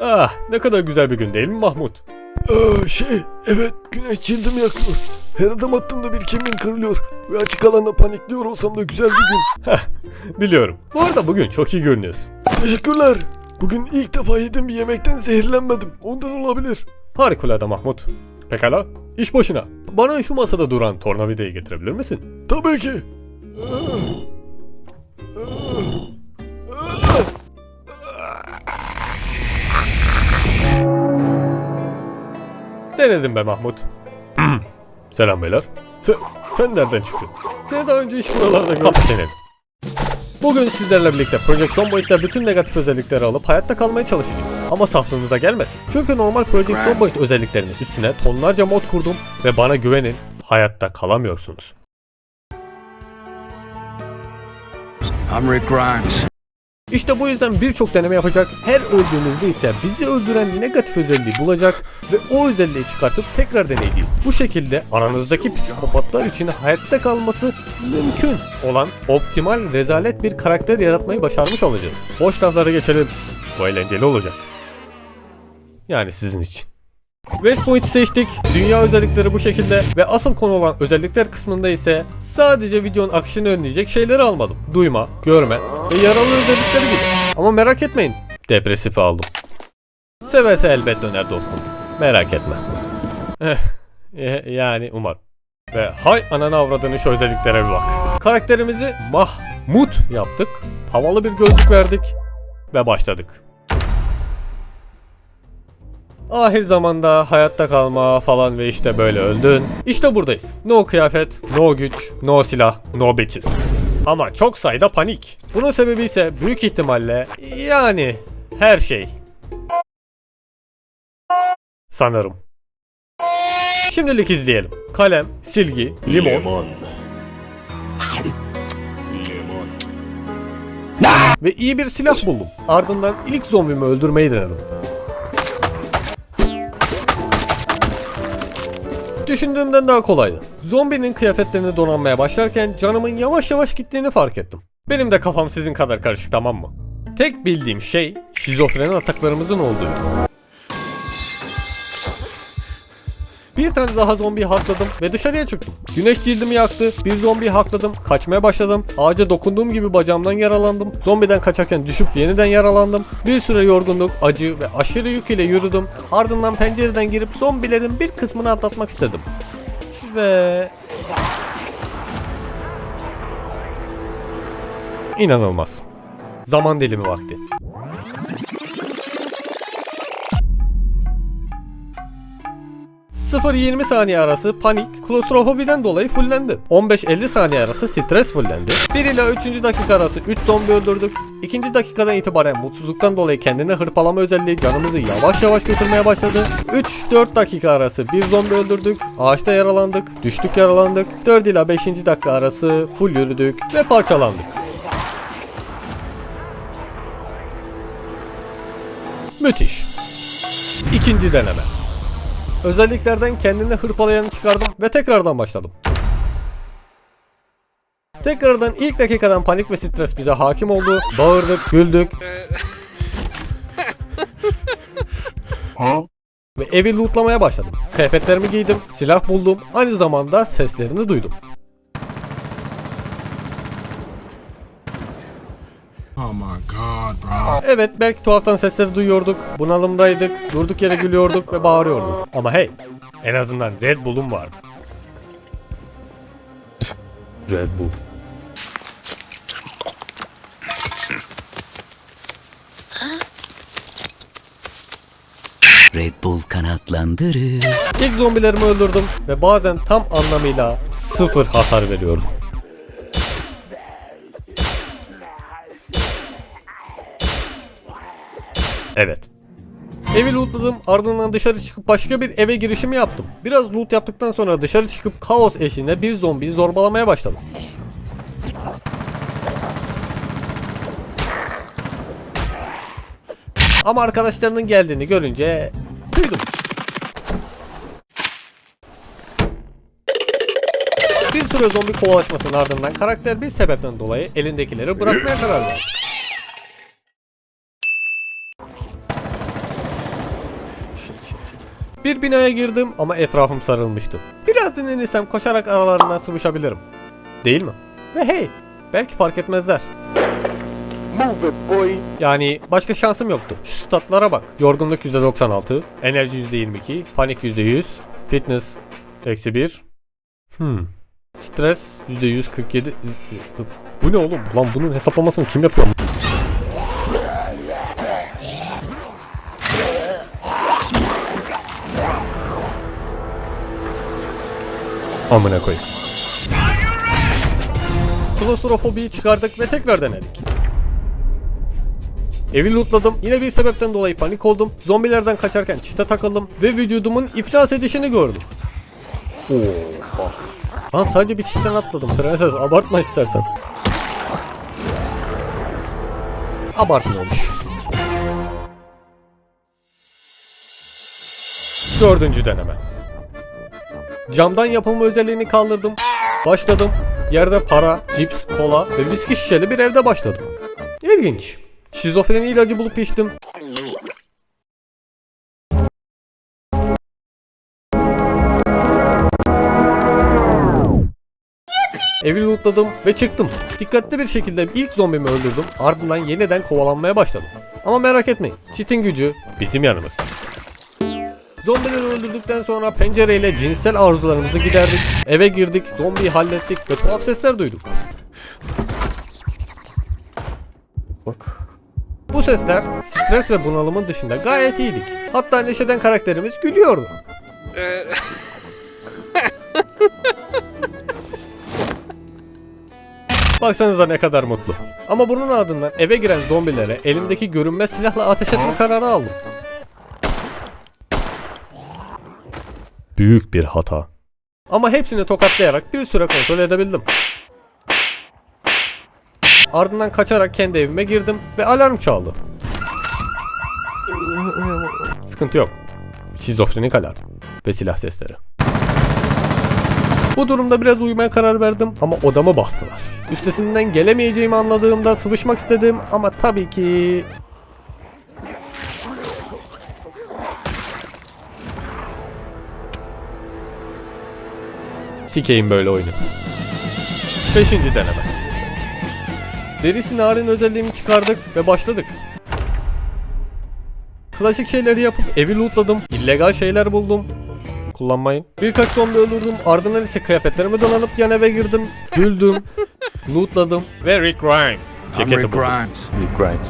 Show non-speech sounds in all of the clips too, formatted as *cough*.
Ah ne kadar güzel bir gün değil mi Mahmut? Aa, şey, evet güneş cildimi yakıyor. Her adım attığımda bir kemiğim kırılıyor. Ve açık alanda panikliyor olsam da güzel bir gün. *laughs* Biliyorum. Bu arada bugün çok iyi görünüyorsun. Teşekkürler. Bugün ilk defa yediğim bir yemekten zehirlenmedim. Ondan olabilir. Harikulade Mahmut. Pekala, iş başına. Bana şu masada duran tornavidayı getirebilir misin? Tabii ki. Denedim be Mahmut. *clears throat* Selam beyler. Sen, sen nereden çıktın? Seni daha önce iş buralarda Kapı çeneni. Bugün sizlerle birlikte Project Zomboid'de bütün negatif özellikleri alıp hayatta kalmaya çalışacağız. Ama saflığınıza gelmesin. Çünkü normal Project Zomboid özelliklerinin üstüne tonlarca mod kurdum ve bana güvenin hayatta kalamıyorsunuz. I'm Rick Grimes. İşte bu yüzden birçok deneme yapacak, her öldüğümüzde ise bizi öldüren negatif özelliği bulacak ve o özelliği çıkartıp tekrar deneyeceğiz. Bu şekilde aranızdaki psikopatlar için hayatta kalması mümkün olan optimal rezalet bir karakter yaratmayı başarmış olacağız. Boş laflara geçelim. Bu eğlenceli olacak. Yani sizin için. West Point'i seçtik. Dünya özellikleri bu şekilde ve asıl konu olan özellikler kısmında ise sadece videonun akışını önleyecek şeyleri almadım. Duyma, görme ve yaralı özellikleri gibi. Ama merak etmeyin. Depresifi aldım. Sevese elbet döner dostum. Merak etme. Eh, eh, yani umarım. Ve hay ananı avradını şu özelliklere bir bak. Karakterimizi Mahmut yaptık. Havalı bir gözlük verdik. Ve başladık. Ahir zamanda hayatta kalma falan ve işte böyle öldün. İşte buradayız. No kıyafet, no güç, no silah, no bitches. Ama çok sayıda panik. Bunun sebebi ise büyük ihtimalle yani her şey. Sanırım. Şimdilik izleyelim. Kalem, silgi, limon ve iyi bir silah buldum. Ardından ilk zombimi öldürmeyi denedim. Düşündüğümden daha kolaydı. Zombinin kıyafetlerini donanmaya başlarken canımın yavaş yavaş gittiğini fark ettim. Benim de kafam sizin kadar karışık tamam mı? Tek bildiğim şey şizofreni ataklarımızın olduğu. Bir tane daha zombiyi hakladım ve dışarıya çıktım. Güneş cildimi yaktı, bir zombiyi hakladım, kaçmaya başladım. Ağaca dokunduğum gibi bacağımdan yaralandım. Zombiden kaçarken düşüp yeniden yaralandım. Bir süre yorgunluk, acı ve aşırı yük ile yürüdüm. Ardından pencereden girip zombilerin bir kısmını atlatmak istedim. Ve... İnanılmaz. Zaman dilimi vakti. ...0-20 saniye arası panik, klostrofobiden dolayı fullendi. 15-50 saniye arası stres fullendi. 1 ila 3. dakika arası 3 zombi öldürdük. 2. dakikadan itibaren mutsuzluktan dolayı kendine hırpalama özelliği canımızı yavaş yavaş götürmeye başladı. 3-4 dakika arası bir zombi öldürdük. Ağaçta yaralandık, düştük yaralandık. 4 ila 5. dakika arası full yürüdük ve parçalandık. Müthiş. İkinci deneme. Özelliklerden kendini hırpalayanı çıkardım ve tekrardan başladım. Tekrardan ilk dakikadan panik ve stres bize hakim oldu. Bağırdık, güldük. ve evi lootlamaya başladım. Kıyafetlerimi giydim, silah buldum, aynı zamanda seslerini duydum. Evet belki tuhaftan sesleri duyuyorduk, bunalımdaydık, durduk yere gülüyorduk ve bağırıyorduk. Ama hey, en azından Red Bull'um vardı. Red Bull. Red Bull kanatlandırır. İlk zombilerimi öldürdüm ve bazen tam anlamıyla sıfır hasar veriyorum. Evet. Evi lootladım ardından dışarı çıkıp başka bir eve girişimi yaptım. Biraz loot yaptıktan sonra dışarı çıkıp kaos eşliğinde bir zombiyi zorbalamaya başladım. Ama arkadaşlarının geldiğini görünce duydum. Bir süre zombi kovalaşmasının ardından karakter bir sebepten dolayı elindekileri bırakmaya karar verdi. Bir binaya girdim ama etrafım sarılmıştı. Biraz dinlenirsem koşarak aralarından sıvışabilirim. Değil mi? Ve hey, belki fark etmezler. Yani başka şansım yoktu. Şu statlara bak. Yorgunluk %96, enerji %22, panik %100, fitness eksi 1. Hmm. Stres %147. Bu ne oğlum? Lan bunun hesaplamasını kim yapıyor? Amına koyayım. Klostrofobiyi çıkardık ve tekrar denedik. Evi lootladım. Yine bir sebepten dolayı panik oldum. Zombilerden kaçarken çite takıldım ve vücudumun iflas edişini gördüm. Oha. Lan sadece bir çitten atladım. Prenses abartma istersen. Abartmıyormuş. Dördüncü deneme. Camdan yapılma özelliğini kaldırdım. Başladım. Yerde para, cips, kola ve viski şişeli bir evde başladım. İlginç. Şizofreni ilacı bulup içtim. Evi lootladım ve çıktım. Dikkatli bir şekilde ilk zombimi öldürdüm. Ardından yeniden kovalanmaya başladım. Ama merak etmeyin. Çitin gücü bizim yanımızda. Zombileri öldürdükten sonra pencereyle cinsel arzularımızı giderdik. Eve girdik, zombiyi hallettik ve tuhaf sesler duyduk. Bak. Bu sesler stres ve bunalımın dışında gayet iyiydik. Hatta neşeden karakterimiz gülüyordu. *laughs* Baksanıza ne kadar mutlu. Ama bunun ardından eve giren zombilere elimdeki görünmez silahla ateş etme kararı aldım. Büyük bir hata. Ama hepsini tokatlayarak bir süre kontrol edebildim. Ardından kaçarak kendi evime girdim ve alarm çaldı. Sıkıntı yok. Şizofrenik alarm ve silah sesleri. Bu durumda biraz uyumaya karar verdim ama odamı bastılar. Üstesinden gelemeyeceğimi anladığımda sıvışmak istedim ama tabii ki... Sikeyim böyle oyunu. Beşinci deneme. Derisi narin özelliğini çıkardık ve başladık. Klasik şeyleri yapıp evi lootladım. illegal şeyler buldum. Kullanmayın. Birkaç zombi öldürdüm. Ardından ise kıyafetlerimi dolanıp yan eve girdim. Güldüm. *laughs* lootladım. Ve Rick Grimes. I'm Ceketi Rick buldum. Grimes. Rick Grimes.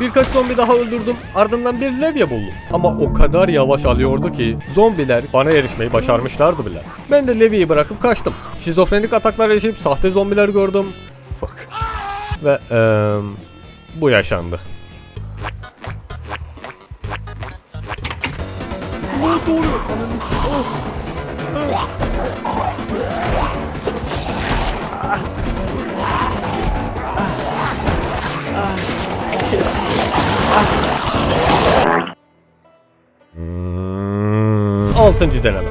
Birkaç zombi daha öldürdüm. Ardından bir levye buldum. Ama o kadar yavaş alıyordu ki zombiler bana erişmeyi başarmışlardı bile. Ben de levyeyi bırakıp kaçtım. Şizofrenik ataklar yaşayıp sahte zombiler gördüm. Fuck. Ve ee, bu yaşandı. Ne oluyor? 6. deneme.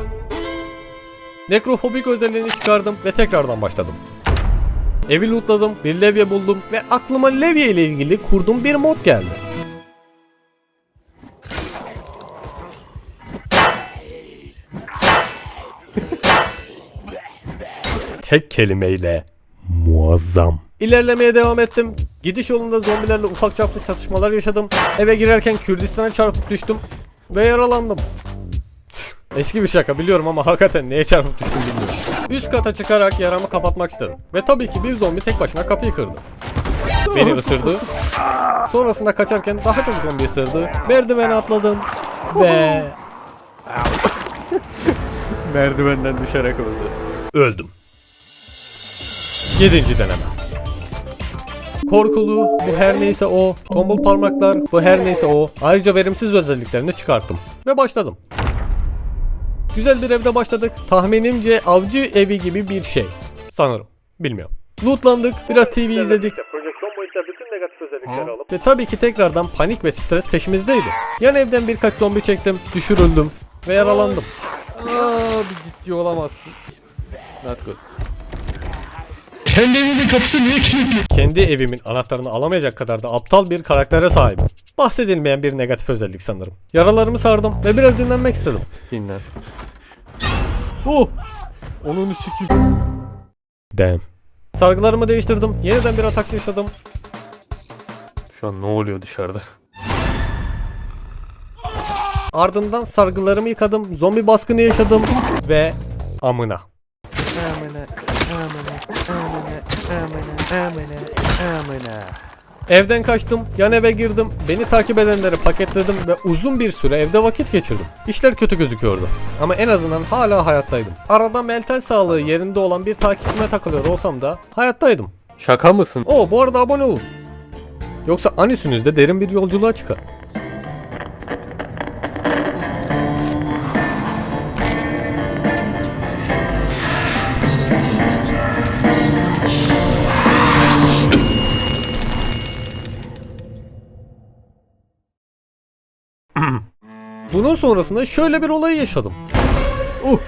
Nekrofobik özelliğini çıkardım ve tekrardan başladım. Evi lootladım, bir levye buldum ve aklıma levye ile ilgili kurduğum bir mod geldi. *laughs* Tek kelimeyle muazzam. İlerlemeye devam ettim. Gidiş yolunda zombilerle ufak çaplı çatışmalar yaşadım. Eve girerken Kürdistan'a çarpıp düştüm ve yaralandım. Eski bir şaka biliyorum ama hakikaten neye çarpıp düştüm bilmiyorum. Üst kata çıkarak yaramı kapatmak istedim. Ve tabii ki bir zombi tek başına kapıyı kırdı. Beni ısırdı. Sonrasında kaçarken daha çok zombi ısırdı. Merdivene atladım. Ve... *laughs* Merdivenden düşerek öldü. Öldüm. Yedinci deneme. Korkulu, bu her neyse o, tombul parmaklar, bu her neyse o. Ayrıca verimsiz özelliklerini çıkarttım. Ve başladım. Güzel bir evde başladık. Tahminimce avcı evi gibi bir şey. Sanırım. Bilmiyorum. Lootlandık, biraz TV izledik. Ve tabii ki tekrardan panik ve stres peşimizdeydi. Yan evden birkaç zombi çektim, düşürüldüm ve yaralandım. Aa, bir ciddi olamazsın. Not good. Kendi evimin kapısı niye kilitli? Kendi evimin anahtarını alamayacak kadar da aptal bir karaktere sahibim. Bahsedilmeyen bir negatif özellik sanırım. Yaralarımı sardım ve biraz dinlenmek istedim. Dinlen. Oh! Onun sikim. Damn. Sargılarımı değiştirdim. Yeniden bir atak yaşadım. Şu an ne oluyor dışarıda? Ardından sargılarımı yıkadım. Zombi baskını yaşadım. Ve amına. Evden kaçtım, yan eve girdim, beni takip edenleri paketledim ve uzun bir süre evde vakit geçirdim. İşler kötü gözüküyordu ama en azından hala hayattaydım. Arada mental sağlığı yerinde olan bir takipçime takılıyor olsam da hayattaydım. Şaka mısın? Oo bu arada abone olun. Yoksa anisünüzde derin bir yolculuğa çıkar. Bunun sonrasında şöyle bir olay yaşadım. Uh!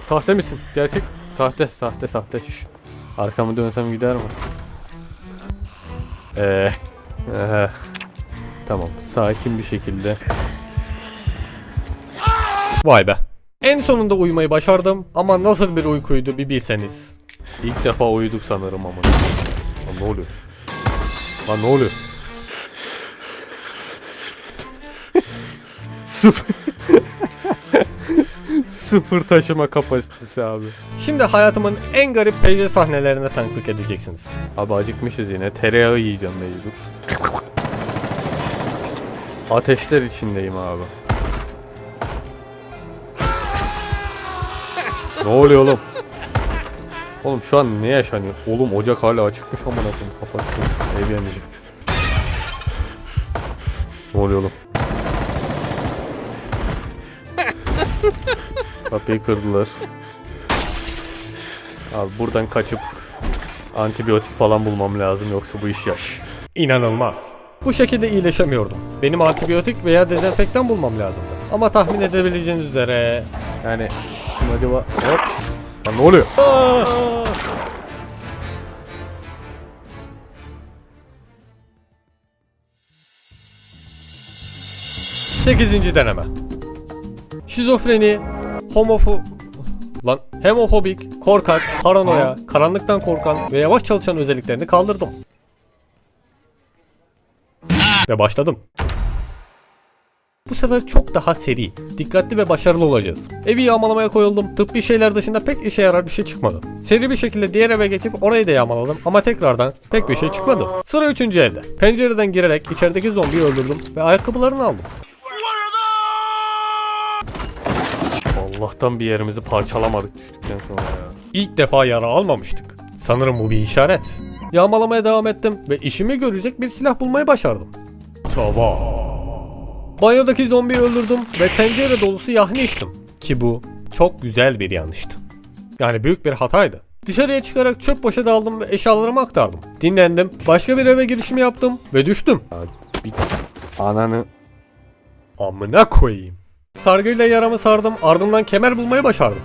Sahte misin? Gerçek. Sahte, sahte, sahte. Şş. Arkamı dönsem gider mi? Eee. eh. Tamam, sakin bir şekilde. Vay be. En sonunda uyumayı başardım ama nasıl bir uykuydu bir bilseniz. İlk defa uyuduk sanırım ama. Lan ne oluyor? Lan ne oluyor? Sıfır. *laughs* Sıfır taşıma kapasitesi abi. Şimdi hayatımın en garip PC sahnelerine tanıklık edeceksiniz. Abi acıkmışız yine. Tereyağı yiyeceğim mecbur. Ateşler içindeyim abi. ne oluyor oğlum? Oğlum şu an ne yaşanıyor? Oğlum ocak hala açıkmış amına koyayım. Kapat şunu. Ev yanacak. Ne oluyor oğlum? Kapıyı kırdılar. Abi buradan kaçıp antibiyotik falan bulmam lazım yoksa bu iş yaş. İnanılmaz. Bu şekilde iyileşemiyordum. Benim antibiyotik veya dezenfektan bulmam lazımdı. Ama tahmin edebileceğiniz üzere yani acaba hop Lan ne oluyor? Aa! 8. deneme. Şizofreni, homofo... Lan hemofobik, korkak, paranoya, karanlıktan korkan ve yavaş çalışan özelliklerini kaldırdım. Ve başladım. Bu sefer çok daha seri, dikkatli ve başarılı olacağız. Evi yağmalamaya koyuldum. Tıbbi şeyler dışında pek işe yarar bir şey çıkmadı. Seri bir şekilde diğer eve geçip orayı da yağmaladım ama tekrardan pek bir şey çıkmadı. Sıra 3. evde. Pencereden girerek içerideki zombiyi öldürdüm ve ayakkabılarını aldım. Allah'tan bir yerimizi parçalamadık düştükten sonra ya. İlk defa yara almamıştık. Sanırım bu bir işaret. Yağmalamaya devam ettim ve işimi görecek bir silah bulmayı başardım. Tava. Banyodaki zombiyi öldürdüm ve tencere dolusu yahni içtim. Ki bu çok güzel bir yanlıştı. Yani büyük bir hataydı. Dışarıya çıkarak çöp poşeti aldım ve eşyalarımı aktardım. Dinlendim, başka bir eve girişimi yaptım ve düştüm. Ananı... Amına koyayım. Sargıyla yaramı sardım ardından kemer bulmayı başardım.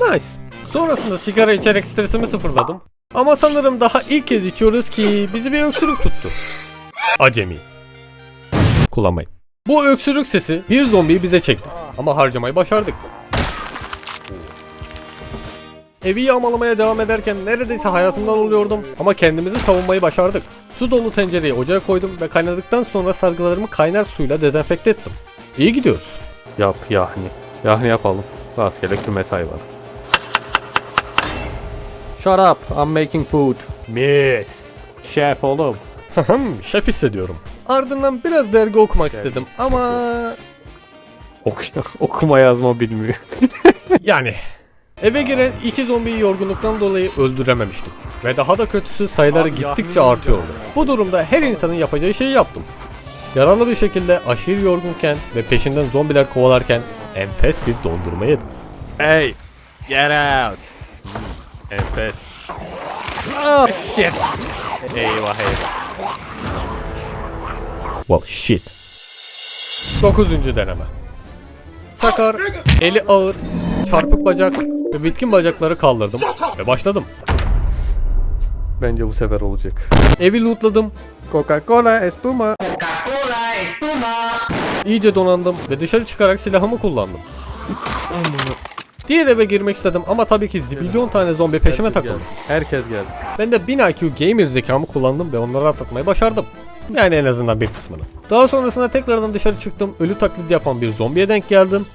Nice. Sonrasında sigara içerek stresimi sıfırladım. Ama sanırım daha ilk kez içiyoruz ki bizi bir öksürük tuttu. Acemi. Kullanmayın. Bu öksürük sesi bir zombiyi bize çekti. Ama harcamayı başardık. Evi yağmalamaya devam ederken neredeyse hayatımdan oluyordum ama kendimizi savunmayı başardık. Su dolu tencereyi ocağa koydum ve kaynadıktan sonra sargılarımı kaynar suyla dezenfekte ettim. İyi gidiyoruz. Yap yahni. Yahni yapalım. Rastgele kümes hayvanı. Shut up, I'm making food. Miss. Şef oğlum. Şef hissediyorum. Ardından biraz dergi okumak istedim ama... Ok *laughs* okuma yazma bilmiyor. *laughs* yani Eve giren iki zombiyi yorgunluktan dolayı öldürememiştim. Ve daha da kötüsü sayıları gittikçe artıyordu. Bu durumda her insanın yapacağı şeyi yaptım. Yaralı bir şekilde aşırı yorgunken ve peşinden zombiler kovalarken enfes bir dondurma yedim. Hey! Get out! Enfes. Ah shit! Eyvah eyvah. Well shit. 9. deneme. Sakar, eli ağır, çarpık bacak ve bitkin bacakları kaldırdım ve başladım. Bence bu sefer olacak. Evi lootladım. Coca-Cola, espuma. Coca-Cola, espuma. İyice donandım ve dışarı çıkarak silahımı kullandım. Diğer eve girmek istedim ama tabii ki zibilyon tane zombi peşime takıldı. Herkes gelsin. Ben de 1000 IQ gamer zekamı kullandım ve onları atlatmayı başardım. Yani en azından bir kısmını. Daha sonrasında tekrardan dışarı çıktım. Ölü taklidi yapan bir zombiye denk geldim.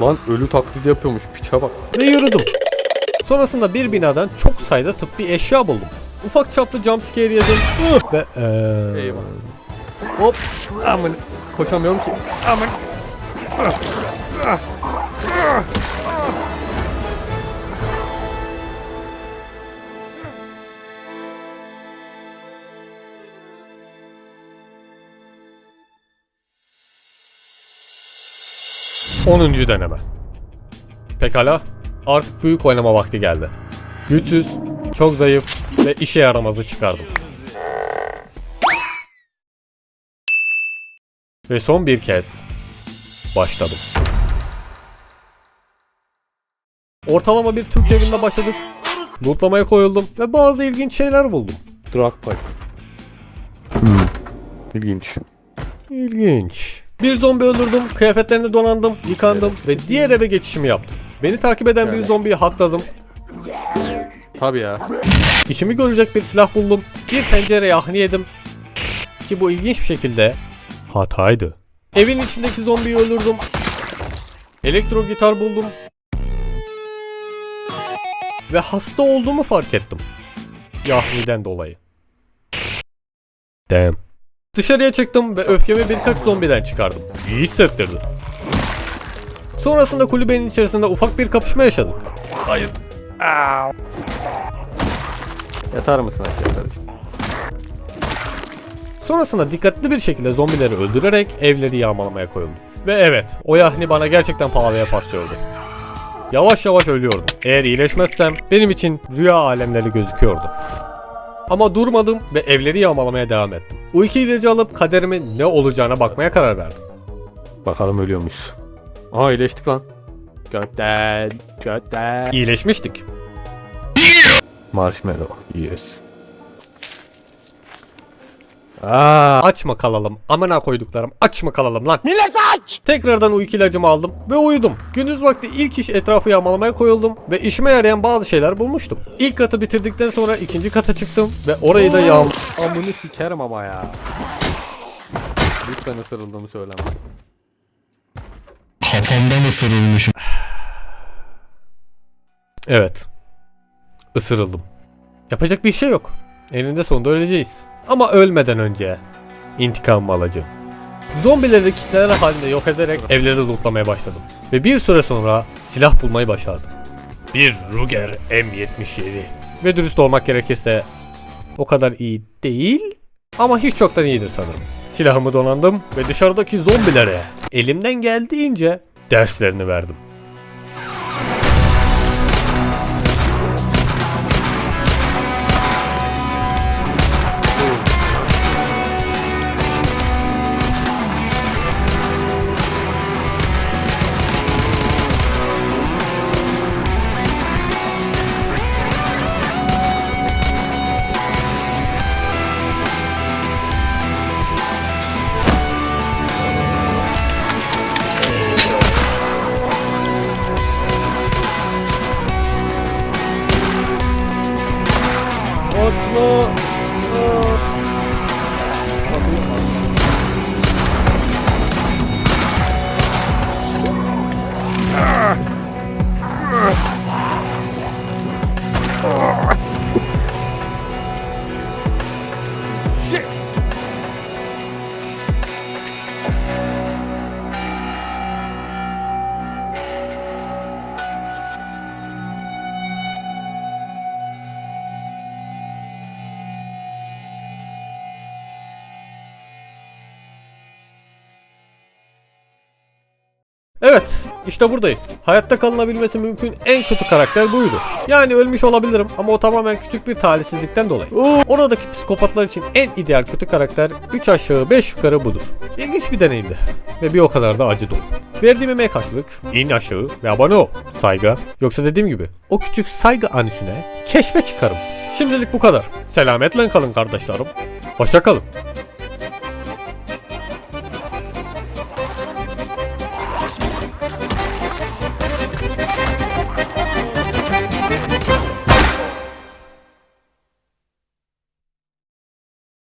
Lan ölü taklidi yapıyormuş piça bak. Ve yürüdüm. Sonrasında bir binadan çok sayıda tıbbi eşya buldum. Ufak çaplı jumpscare yedim. Ve eee... Eyvah. Hop. Aman. Koşamıyorum ki. Aman. Onuncu deneme. Pekala. Artık büyük oynama vakti geldi. Güçsüz, çok zayıf ve işe yaramazı çıkardım. Ve son bir kez başladım. Ortalama bir Türk evinde başladık. Lootlamaya koyuldum ve bazı ilginç şeyler buldum. Drug pipe. Hmm. İlginç. İlginç. Bir zombi öldürdüm, kıyafetlerini donandım, yıkandım ve diğer eve geçişimi yaptım. Beni takip eden bir zombiyi hakladım. Tabi ya. İşimi görecek bir silah buldum. Bir pencere yahni yedim. Ki bu ilginç bir şekilde hataydı. Evin içindeki zombiyi öldürdüm. Elektro gitar buldum. Ve hasta olduğumu fark ettim. Yahniden dolayı. Damn. Dışarıya çıktım ve öfkemi birkaç zombiden çıkardım. İyi hissettirdi. Sonrasında kulübenin içerisinde ufak bir kapışma yaşadık. Hayır. Aa. Yatar mısın aşağı kardeşim? Sonrasında dikkatli bir şekilde zombileri öldürerek evleri yağmalamaya koyuldum. Ve evet, o yahni bana gerçekten pahalıya patlıyordu. Yavaş yavaş ölüyordum. Eğer iyileşmezsem benim için rüya alemleri gözüküyordu. Ama durmadım ve evleri yağmalamaya devam ettim. İki ilacı alıp kaderimin ne olacağına bakmaya karar verdim. Bakalım ölüyor muyuz? Aa iyileştik lan. Götten, götten. İyileşmiştik. Marshmallow, yes. Aa, aç mı kalalım? Amına koyduklarım aç mı kalalım lan? Millet aç! Tekrardan uyku ilacımı aldım ve uyudum. Gündüz vakti ilk iş etrafı yağmalamaya koyuldum ve işime yarayan bazı şeyler bulmuştum. İlk katı bitirdikten sonra ikinci kata çıktım ve orayı da yağm... Amını sikerim ama ya. Lütfen ısırıldığımı söyleme. Kafamdan ısırılmışım. Evet. Isırıldım. Yapacak bir şey yok. Eninde sonunda öleceğiz. Ama ölmeden önce intikam alacağım. Zombileri kitleler halinde yok ederek evleri lootlamaya başladım. Ve bir süre sonra silah bulmayı başardım. Bir Ruger M77. Ve dürüst olmak gerekirse o kadar iyi değil ama hiç çoktan iyidir sanırım. Silahımı donandım ve dışarıdaki zombilere elimden geldiğince derslerini verdim. İşte buradayız. Hayatta kalınabilmesi mümkün en kötü karakter buydu. Yani ölmüş olabilirim ama o tamamen küçük bir talihsizlikten dolayı. Oradaki psikopatlar için en ideal kötü karakter 3 aşağı 5 yukarı budur. İlginç bir deneyimdi ve bir o kadar da acı dolu. Verdiğim emeğe karşılık in aşağı ve abone ol. Saygı. Yoksa dediğim gibi o küçük saygı anüsüne keşfe çıkarım. Şimdilik bu kadar. Selametle kalın kardeşlerim. Hoşça kalın.